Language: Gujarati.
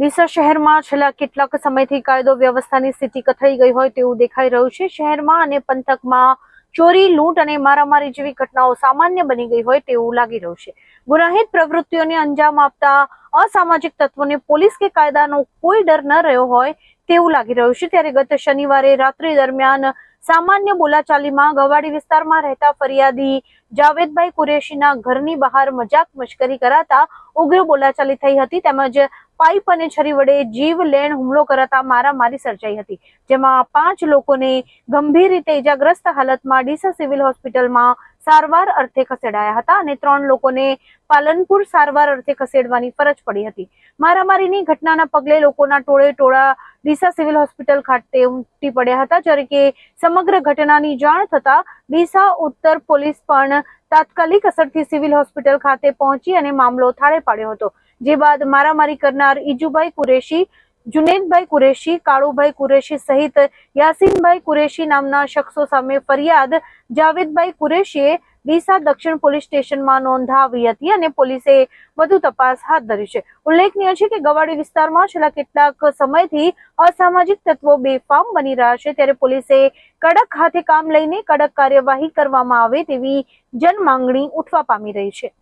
ડીસા શહેરમાં છેલ્લા કેટલાક સમયથી કાયદો વ્યવસ્થાની સ્થિતિ કથળી ગઈ હોય તેવું દેખાઈ રહ્યું છે. શહેરમાં અને પંથકમાં ચોરી, લૂંટ અને મારામારી જેવી ઘટનાઓ સામાન્ય બની ગઈ હોય તેવું લાગી રહ્યું છે. ગુનાહિત પ્રવૃત્તિઓને અંજામ આપતા અસામાજિક તત્વોને પોલીસ કે કાયદાનો કોઈ ડર ન રહ્યો હોય તેવું લાગી રહ્યું છે ત્યારે ગત શનિવારે રાત્રિ દરમિયાન સામાન્ય બોલાચાલીમાં ગવાડી વિસ્તારમાં રહેતા ફરિયાદી જાવેદભાઈ કુરેશીના ઘરની બહાર મજાક મશ્કરી કરાતા ઉગ્ર બોલાચાલી થઈ હતી તેમજ પાઇપ અને છરી વડે જીવ લેણ હુમલો કરાતા મારામારી સર્જાઈ હતી, જેમાં પાંચ લોકોને ગંભીર રીતે ઇજાગ્રસ્ત હાલતમાં ડીસા સિવિલ હોસ્પિટલમાં સારવાર અર્થે ખસેડાયા હતા અને ત્રણ લોકોને પાલનપુર સારવાર અર્થે ખસેડવાની ફરજ પડી હતી. મારામારીની ઘટનાના પગલે લોકોના ટોળે ટોળા ડીસા સિવિલ હોસ્પિટલ ખાતે ઉમટી પડ્યા હતા, જ્યારે કે સમગ્ર ઘટનાની જાણ થતા ડીસા ઉત્તર પોલીસ પણ તાત્કાલિક અસરથી સિવિલ હોસ્પિટલ ખાતે પહોંચી અને મામલો થાળે પાડ્યો હતો. જે બાદ મારામારી કરનાર ઈજુભાઈ કુરેશી, જુનેદભાઈ કુરેશી, કાળુભાઈ કુરેશી સહિત યાસીનભાઈ કુરેશી નામના શખ્સો સામે ફરિયાદ, જાવેદભાઈ કુરેશીએ ડીસા દક્ષિણ પોલીસ સ્ટેશનમાં નોંધાવી હતી અને પોલીસે વધુ તપાસ હાથ ધરી છે. ઉલ્લેખનીય છે કે ગવાડી વિસ્તારમાં છેલ્લા કેટલાક સમયથી અસામાજિક તત્વો બેફામ બની રહ્યા છે. ત્યારે પોલીસે કડક હાથે કામ લઈને કડક કાર્યવાહી કરવામાં આવે તેવી જનમાંગણી ઉઠવા પામી રહી છે.